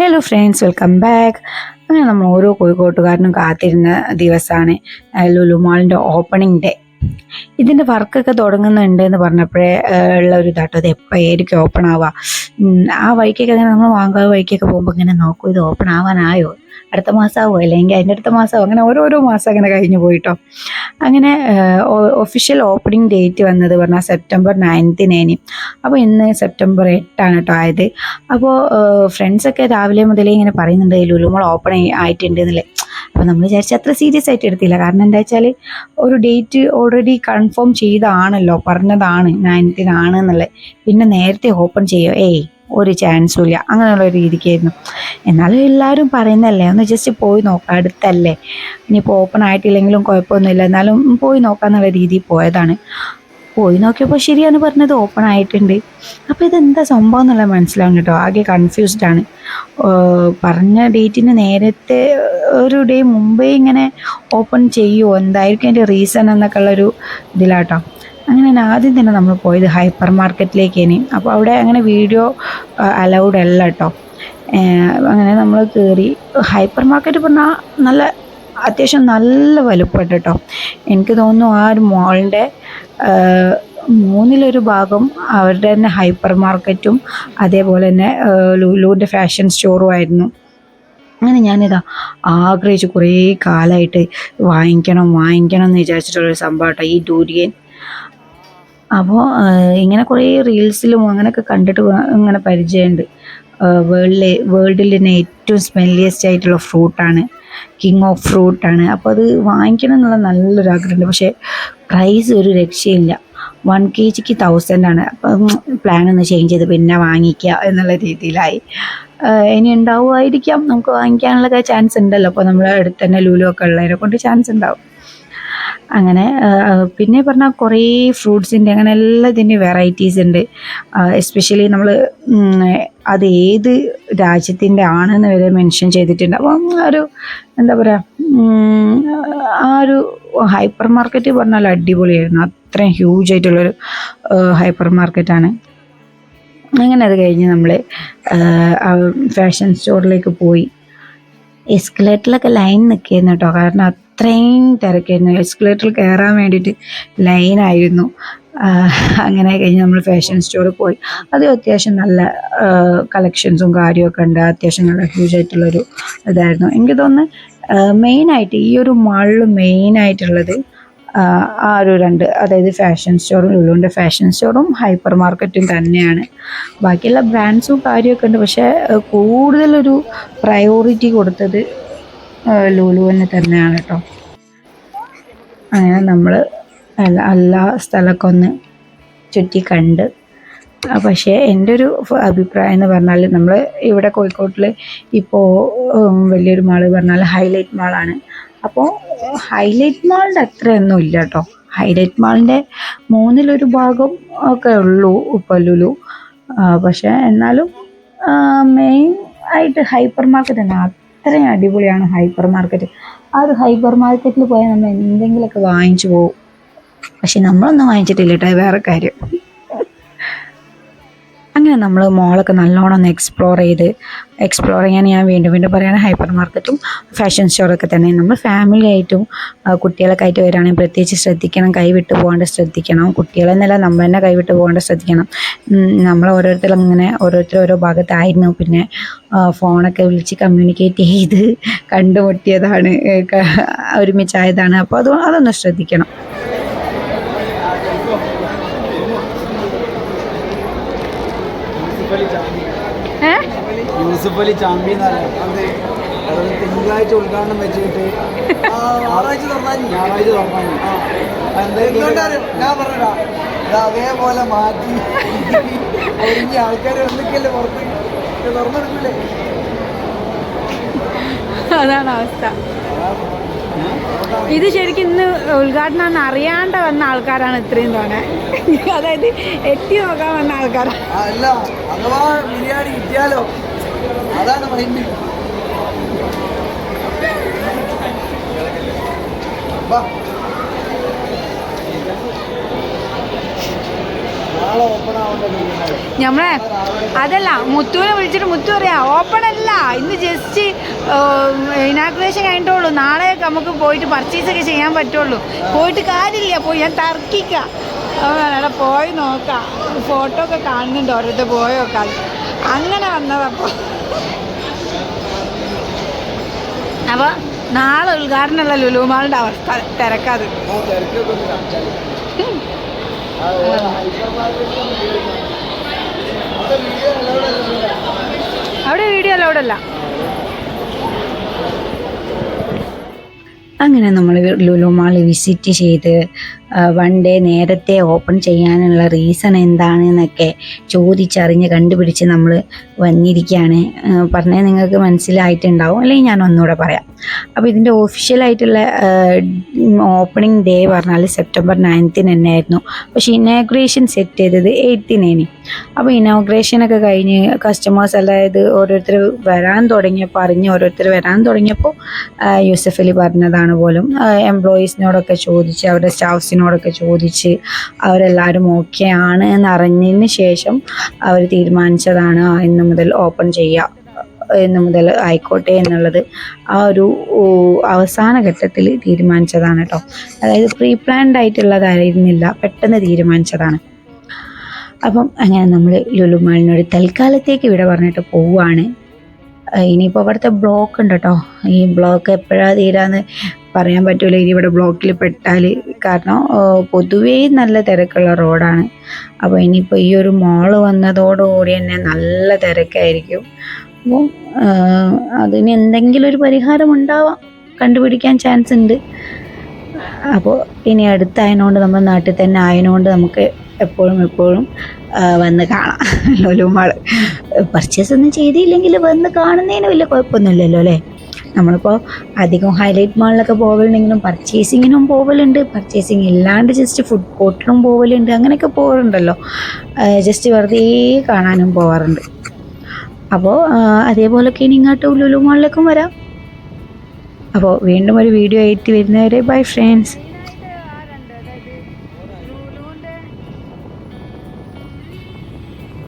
Hello friends welcome back അങ്ങനെ നമ്മൾ ഓരോ കോഴിക്കോട്ടുകാരനും കാത്തിരുന്ന ദിവസമാണ്. ലുലു മാളിന്റെ ഓപ്പണിംഗ് ഡേ ഇതിന്റെ വർക്കൊക്കെ തുടങ്ങുന്നുണ്ട് എന്ന് പറഞ്ഞപ്പോഴേ ഉള്ള ഒരു ഇതാട്ടോ അത് എപ്പോഴായിരിക്കും ഓപ്പൺ ആവുക ആ വഴിക്കൊക്കെ അങ്ങനെ നമ്മൾ വാങ്ങാ വഴിക്കൊക്കെ പോകുമ്പോൾ ഇങ്ങനെ നോക്കും ഇത് ഓപ്പൺ ആവാനായോ? അടുത്ത മാസം ആവുമോ അല്ലെങ്കിൽ അതിന്റെ അടുത്ത മാസം അങ്ങനെ ഓരോരോ മാസം അങ്ങനെ കഴിഞ്ഞു പോയിട്ടോ. അങ്ങനെ ഒഫീഷ്യൽ ഓപ്പണിംഗ് ഡേറ്റ് വന്നത് പറഞ്ഞാൽ സെപ്റ്റംബർ നയൻത്തിനേനി അപ്പോൾ ഇന്ന് സെപ്റ്റംബർ എട്ടാണ് കേട്ടോ ആയത്. അപ്പോൾ ഫ്രണ്ട്സൊക്കെ രാവിലെ മുതലേ ഇങ്ങനെ പറയുന്നുണ്ട് ലുലുമോൾ ഓപ്പൺ ആയിട്ടുണ്ട് എന്നല്ലേ അപ്പോൾ നമ്മൾ വിചാരിച്ച അത്ര സീരിയസ് ആയിട്ട് എടുത്തില്ല. കാരണം എന്താ വെച്ചാൽ ഒരു ഡേറ്റ് ഓൾറെഡി കൺഫേം ചെയ്തതാണല്ലോ പറഞ്ഞതാണ് നയൻത്തിനാണ് എന്നുള്ളത്. പിന്നെ നേരത്തെ ഓപ്പൺ ചെയ്യുമോ ഏയ് ഒരു ചാൻസും ഇല്ല. അങ്ങനെയുള്ള രീതിക്കായിരുന്നു. എന്നാലും എല്ലാവരും പറയുന്നതല്ലേ ഒന്ന് ജസ്റ്റ് പോയി നോക്കാം അടുത്തല്ലേ. ഇനിയിപ്പോൾ ഓപ്പൺ ആയിട്ടില്ലെങ്കിലും കുഴപ്പമൊന്നുമില്ല. എന്നാലും പോയി നോക്കാം എന്നുള്ള രീതിയിൽ പോയതാണ്. പോയി നോക്കിയപ്പോൾ ശരിയാണ് പറഞ്ഞത് ഓപ്പൺ ആയിട്ടുണ്ട്. അപ്പോൾ ഇതെന്താ സംഭവം എന്നുള്ളത് മനസ്സിലാവും കേട്ടോ. ആകെ കൺഫ്യൂസ്ഡ് ആണ്. പറഞ്ഞ ഡേറ്റിന് നേരത്തെ ഒരു ഡേ മുമ്പേ ഇങ്ങനെ ഓപ്പൺ ചെയ്യുമോ എന്തായിരിക്കും അതിന്റെ റീസൺ എന്നൊക്കെ ഉള്ളൊരു ഇതിലാട്ടോ. അങ്ങനെ ആദ്യം തന്നെ നമ്മൾ പോയത് ഹൈപ്പർ മാർക്കറ്റിലേക്കേനി അപ്പോൾ അവിടെ അങ്ങനെ വീഡിയോ അലൗഡ് അല്ല കേട്ടോ. അങ്ങനെ നമ്മൾ കയറി ഹൈപ്പർ മാർക്കറ്റ് പറഞ്ഞാൽ നല്ല അത്യാവശ്യം നല്ല വലുപ്പമുണ്ട് കേട്ടോ. എനിക്ക് തോന്നുന്നു ആ ഒരു മോളിന്റെ മൂന്നിലൊരു ഭാഗം അവരുടെ തന്നെ ഹൈപ്പർ മാർക്കറ്റും അതേപോലെ തന്നെ ലുലുവിന്റെ ഫാഷൻ സ്റ്റോറും ആയിരുന്നു. അങ്ങനെ ഞാനിതാ ആഗ്രഹിച്ച് കുറേ കാലമായിട്ട് വാങ്ങിക്കണം വാങ്ങിക്കണം എന്ന് വിചാരിച്ചിട്ടുള്ളൊരു സംഭവം കേട്ടോ ഈ ഡൂരിയൻ അപ്പോൾ ഇങ്ങനെ കുറേ റീൽസിലും അങ്ങനെയൊക്കെ കണ്ടിട്ട് ഇങ്ങനെ പരിചയമുണ്ട്. വേൾഡിലെ വേൾഡിൽ തന്നെ ഏറ്റവും സ്മെല്ലിയസ്റ്റ് ആയിട്ടുള്ള ഫ്രൂട്ടാണ് കിങ് ഓഫ് ഫ്രൂട്ടാണ് അപ്പോൾ അത് വാങ്ങിക്കണം എന്നുള്ള നല്ലൊരു ആഗ്രഹമുണ്ട് പക്ഷേ പ്രൈസ് ഒരു രക്ഷയില്ല. വൺ കെ ജിക്ക് തൗസൻഡ് ആണ്. അപ്പം പ്ലാൻ ഒന്ന് ചേഞ്ച് ചെയ്ത് പിന്നെ വാങ്ങിക്കുക എന്നുള്ള രീതിയിലായി. ഇനി ഉണ്ടാവുമായിരിക്കാം. നമുക്ക് വാങ്ങിക്കാനുള്ള ചാൻസ് ഉണ്ടല്ലോ. അപ്പോൾ നമ്മളെ അടുത്ത് തന്നെ ലൂലു ഒക്കെ ഉള്ളതിനെ കൊണ്ട് ചാൻസ് ഉണ്ടാവും. അങ്ങനെ പിന്നെ പറഞ്ഞാൽ കുറേ ഫ്രൂട്ട്സിന്റെ അങ്ങനെ എല്ലാത്തിന്റെ വെറൈറ്റീസ് ഉണ്ട്. എസ്പെഷ്യലി നമ്മൾ അത് ഏത് രാജ്യത്തിന്റെ ആണെന്ന് വരെ മെൻഷൻ ചെയ്തിട്ടുണ്ട്. അപ്പം ഒരു എന്താ പറയുക ആ ഒരു ഹൈപ്പർ മാർക്കറ്റ് പറഞ്ഞാൽ അടിപൊളിയായിരുന്നു. അത്രയും ഹ്യൂജ് ആയിട്ടുള്ളൊരു ഹൈപ്പർ മാർക്കറ്റാണ്. അങ്ങനെ അത് കഴിഞ്ഞ് നമ്മൾ ഫാഷൻ സ്റ്റോറിലേക്ക് പോയി. എസ്കലേറ്ററിലൊക്കെ ലൈൻ നിൽക്കുന്നു കേട്ടോ. കാരണം അത്രയും തിരക്കായിരുന്നു. എസ്കലേറ്ററിൽ കയറാൻ വേണ്ടിയിട്ട് ലൈനായിരുന്നു. അങ്ങനെ കഴിഞ്ഞ് നമ്മൾ ഫാഷൻ സ്റ്റോറിൽ പോയി. അത് അത്യാവശ്യം നല്ല കളക്ഷൻസും കാര്യമൊക്കെ ഉണ്ട്. അത്യാവശ്യം നല്ല ഹ്യൂജ് ആയിട്ടുള്ളൊരു ഇതായിരുന്നു. എനിക്ക് തോന്നുന്നു മെയിനായിട്ട് ഈ ഒരു മാളിൽ മെയിനായിട്ടുള്ളത് ആ ഒരു രണ്ട് അതായത് ഫാഷൻ സ്റ്റോറും ലുലുവിന്റെ ഫാഷൻ സ്റ്റോറും ഹൈപ്പർ മാർക്കറ്റും തന്നെയാണ്. ബാക്കിയുള്ള ബ്രാൻഡ്സും കാര്യമൊക്കെ ഉണ്ട്. പക്ഷേ കൂടുതലൊരു പ്രയോറിറ്റി കൊടുത്തത് ലുലുവിന് തന്നെയാണ് കേട്ടോ അങ്ങനെ നമ്മൾ എല്ലാ സ്ഥലമൊക്കെ ഒന്ന് ചുറ്റി കണ്ട്. പക്ഷേ എന്റെ ഒരു അഭിപ്രായം എന്ന് പറഞ്ഞാൽ നമ്മൾ ഇവിടെ കോഴിക്കോട്ടിൽ ഇപ്പോൾ വലിയൊരു മാൾ പറഞ്ഞാൽ ഹൈലൈറ്റ് മാളാണ് അപ്പോൾ ഹൈലൈറ്റ് മാളിന്റെ അത്രയൊന്നും ഇല്ല കേട്ടോ ഹൈലൈറ്റ് മാളിന്റെ മൂന്നിലൊരു ഭാഗം ഒക്കെ ഉള്ളൂ ഇപ്പോൾ ലുലു. പക്ഷേ എന്നാലും മെയിൻ ആയിട്ട് ഹൈപ്പർ മാർക്കറ്റ് തന്നെ. അത്രയും അടിപൊളിയാണ് ഹൈപ്പർ മാർക്കറ്റ് ആ ഒരു ഹൈപ്പർ മാർക്കറ്റിൽ പോയാൽ നമ്മൾ എന്തെങ്കിലുമൊക്കെ വാങ്ങിച്ചു പോകും പക്ഷെ നമ്മളൊന്നും വാങ്ങിച്ചിട്ടില്ല കേട്ടോ വേറെ കാര്യം. അങ്ങനെ നമ്മൾ മോളൊക്കെ നല്ലോണം ഒന്ന് എക്സ്പ്ലോർ ചെയ്ത് എക്സ്പ്ലോർ ചെയ്യാൻ ഞാൻ വീണ്ടും വീണ്ടും പറയുകയാണ് ഹൈപ്പർ മാർക്കറ്റും ഫാഷൻ സ്റ്റോറൊക്കെ തന്നെ. നമ്മൾ ഫാമിലി ആയിട്ടും കുട്ടികളൊക്കെ ആയിട്ട് വരികയാണെങ്കിൽ പ്രത്യേകിച്ച് ശ്രദ്ധിക്കണം കൈവിട്ട് പോകാണ്ട് ശ്രദ്ധിക്കണം. കുട്ടികളെന്നല്ല നമ്മൾ തന്നെ കൈവിട്ട് പോകാണ്ട് ശ്രദ്ധിക്കണം. നമ്മൾ ഓരോരുത്തരും ഇങ്ങനെ ഓരോരുത്തർ ഓരോ ഭാഗത്തായിരുന്നു. പിന്നെ ഫോണൊക്കെ വിളിച്ച് കമ്മ്യൂണിക്കേറ്റ് ചെയ്ത് കണ്ടുമുട്ടിയതാണ് ഒരുമിച്ചായതാണ്. അപ്പോൾ അത് അതൊന്ന് ശ്രദ്ധിക്കണം. യൂസഫ് അലി ചാമ്പി അതെ. അത് തിങ്കളാഴ്ച ഉദ്ഘാടനം വെച്ചിട്ട് ഞായറാഴ്ച തുറന്നാൽ ഞായറാഴ്ച തുറന്നാൽ ഞാൻ പറഞ്ഞടാ ഇത് അതേപോലെ മാറ്റി ഒരുങ്ങി ആൾക്കാർ വന്നിക്കല്ലേ പുറത്ത്. തുറന്നെടുക്കില്ലേ അതാണ് അവസ്ഥ. ഇത് ശരിക്കും ഇന്ന് ഉദ്ഘാടനം അറിയാണ്ട് വന്ന ആൾക്കാരാണ് ഇത്രയും തോന്നെ അതായത് എത്തി നോക്കാൻ വന്ന ആൾക്കാരാണ് അതാണ് നമ്മളെ അതല്ല മുത്തുവിനെ വിളിച്ചിട്ട് മുത്തു പറയാ ഓപ്പൺ അല്ല. ഇന്ന് ജസ്റ്റ് ഇനാഗ്രേഷൻ കഴിഞ്ഞിട്ടുള്ളൂ നാളെ നമുക്ക് പോയിട്ട് പർച്ചേസ് ഒക്കെ ചെയ്യാൻ പറ്റുള്ളൂ. പോയിട്ട് കാര്യമില്ല പോയി ഞാൻ തർക്കിക്കാം. അവിടെ പോയി നോക്കാം. ഫോട്ടോ ഒക്കെ കാണുന്നുണ്ട് ഓരോരുത്തർ പോയി നോക്കാം. അങ്ങനെ വന്നതപ്പോൾ അപ്പോൾ നാളെ ഉദ്ഘാടനമുള്ള ലുലുമാളിന്റെ അവസ്ഥ തിരക്കാത് അവിടെ വീഡിയോ നല്ലവിടെ അവിടെ വീഡിയോ അല്ല അല്ല അങ്ങനെ നമ്മൾ ലുലു മാൾ വിസിറ്റ് ചെയ്ത് വൺ ഡേ നേരത്തെ ഓപ്പൺ ചെയ്യാനുള്ള റീസൺ എന്താണെന്നൊക്കെ ചോദിച്ചറിഞ്ഞ് കണ്ടുപിടിച്ച് നമ്മൾ വന്നിരിക്കുകയാണ്. പറഞ്ഞാൽ നിങ്ങൾക്ക് മനസ്സിലായിട്ടുണ്ടാവും. അല്ലെങ്കിൽ ഞാൻ ഒന്നുകൂടെ പറയാം. അപ്പോൾ ഇതിന്റെ ഒഫീഷ്യലായിട്ടുള്ള ഓപ്പണിംഗ് ഡേ പറഞ്ഞാൽ സെപ്റ്റംബർ നയൻത്തിന് തന്നെ ആയിരുന്നു പക്ഷേ ഇനാഗ്രേഷൻ സെറ്റ് ചെയ്തത് എയ്ത്തിനേനി അപ്പോൾ ഇനോഗ്രേഷനൊക്കെ കഴിഞ്ഞ് കസ്റ്റമേഴ്സ് അതായത് ഓരോരുത്തർ വരാൻ തുടങ്ങിയപ്പോൾ അറിഞ്ഞ് ഓരോരുത്തർ വരാൻ തുടങ്ങിയപ്പോൾ യൂസഫ് അലി പറഞ്ഞതാണ് പോലും. എംപ്ലോയീസിനോടൊക്കെ ചോദിച്ച് അവരുടെ സ്റ്റാഫ്സിനോടൊക്കെ ചോദിച്ച് അവരെല്ലാവരും ഓക്കെ ആണ് എന്നറിഞ്ഞതിന് ശേഷം അവർ തീരുമാനിച്ചതാണ് ഇന്ന് മുതൽ ഓപ്പൺ ചെയ്യുക ഇന്ന് മുതൽ ആയിക്കോട്ടെ എന്നുള്ളത് ആ ഒരു അവസാന ഘട്ടത്തിൽ തീരുമാനിച്ചതാണ് കേട്ടോ. അതായത് പ്രീ പ്ലാൻഡ് ആയിട്ടുള്ളതായിരുന്നില്ല പെട്ടെന്ന് തീരുമാനിച്ചതാണ്. അപ്പം അങ്ങനെ നമ്മൾ ലുലു ലുലുമാളിനോട് തൽക്കാലത്തേക്ക് ഇവിടെ പറഞ്ഞിട്ട് പോവുകയാണ് ഇനിയിപ്പോൾ അവിടുത്തെ ബ്ലോക്ക് ഉണ്ട് കേട്ടോ ഈ ബ്ലോക്ക് എപ്പോഴാണ് തീരാന്ന് പറയാൻ പറ്റൂല. ഇനി ഇവിടെ ബ്ലോക്കിൽ പെട്ടാൽ കാരണം പൊതുവേ നല്ല തിരക്കുള്ള റോഡാണ്. അപ്പോൾ ഇനിയിപ്പോൾ ഈ ഒരു മോൾ വന്നതോടുകൂടി തന്നെ നല്ല തിരക്കായിരിക്കും. അപ്പോൾ അതിന് എന്തെങ്കിലും ഒരു പരിഹാരം ഉണ്ടാവാം. കണ്ടുപിടിക്കാൻ ചാൻസ് ഉണ്ട്. അപ്പോൾ ഇനി അടുത്തായതുകൊണ്ട് നമ്മൾ നാട്ടിൽ തന്നെ ആയതുകൊണ്ട് നമുക്ക് എപ്പോഴും എപ്പോഴും വന്ന് കാണാം. ലുലു മാൾ പർച്ചേസ് ഒന്നും ചെയ്തില്ലെങ്കിൽ വന്ന് കാണുന്നതിന് വലിയ കുഴപ്പമൊന്നുമില്ലല്ലോ അല്ലേ? നമ്മളിപ്പോൾ അധികം ഹൈലൈറ്റ് മാളിലൊക്കെ പോകലുണ്ടെങ്കിലും പർച്ചേസിങ്ങിനും പോകലുണ്ട് പർച്ചേസിങ് ഇല്ലാണ്ട് ജസ്റ്റ് ഫുഡ് കോർട്ടിലും പോകലുണ്ട് അങ്ങനെയൊക്കെ പോകാറുണ്ടല്ലോ ജസ്റ്റ് വെറുതെ കാണാനും പോകാറുണ്ട് അപ്പോൾ അതേപോലൊക്കെ ഇനി ഇങ്ങോട്ട് ലുലു മാളിലേക്കും വരാം. അപ്പോൾ വീണ്ടും ഒരു വീഡിയോ ആയിട്ട് വരുന്നവരെ ബൈ ഫ്രണ്ട്സ്